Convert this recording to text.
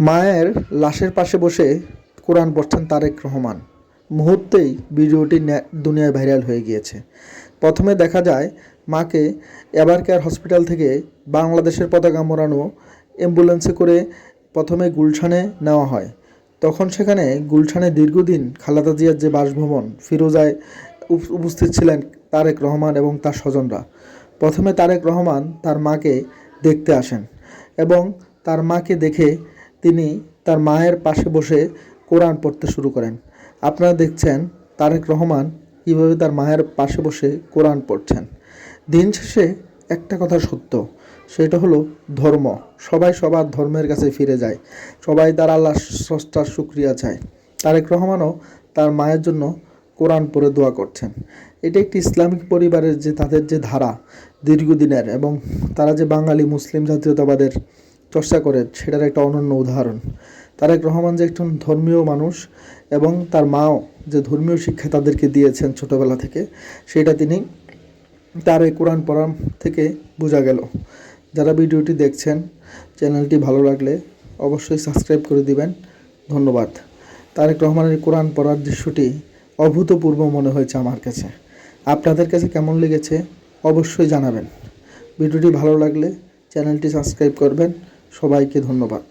মায়ের লাশের পাশে বসে কোরআন পড়ছেন তারেক রহমান। মুহূর্তেই ভিডিওটি দুনিয়ায় ভাইরাল হয়ে গিয়েছে। প্রথমে দেখা যায়, মাকে এবার কেয়ার হসপিটাল থেকে বাংলাদেশের পতাকা মোড়ানো অ্যাম্বুলেন্সে করে প্রথমে গুলশানে নেওয়া হয়। তখন সেখানে গুলশানে দীর্ঘদিন খালাদা জিয়ার যে বাসভবন, ফিরোজায় উপ- উপস্থিত ছিলেন তারেক রহমান এবং তার স্বজনরা। প্রথমে তারেক রহমান তার মাকে দেখতে আসেন এবং তার মাকে দেখে তিনি তার মায়ের পাশে বসে কোরআন পড়তে শুরু করেন। আপনারা দেখছেন তারেক রহমান কীভাবে তার মায়ের পাশে বসে কোরআন পড়ছেন। দিন শেষে একটা কথা সত্য, সেটা হলো ধর্ম। সবাই সবার ধর্মের কাছে ফিরে যায়, সবাই তার আল্লাহ স্রষ্টার শুক্রিয়া চায়। তারেক রহমানও তার মায়ের জন্য কোরআন পড়ে দোয়া করছেন। এটা একটি ইসলামিক পরিবারের যে তাদের যে ধারা দীর্ঘদিনের এবং তারা যে বাঙালি মুসলিম জাতীয়তাবাদের চর্চা করে, সেটার একটা অনন্য উদাহরণ। তারেক রহমান যে একজন ধর্মীয় মানুষ এবং তার মাও যে ধর্মীয় শিক্ষা তাদেরকে দিয়েছেন ছোটবেলা থেকে, সেটা তিনি তার এই কোরআন পড়া থেকে বোঝা গেল। যারা ভিডিওটি দেখছেন, চ্যানেলটি ভালো লাগলে অবশ্যই সাবস্ক্রাইব করে দিবেন। ধন্যবাদ। তারেক রহমানের কোরআন পড়ার দৃশ্যটি অভূতপূর্ব মনে হয়েছে আমার কাছে। আপনাদের কাছে কেমন লেগেছে অবশ্যই জানাবেন। ভিডিওটি ভালো লাগলে চ্যানেলটি সাবস্ক্রাইব করবেন। সবাইকে ধন্যবাদ।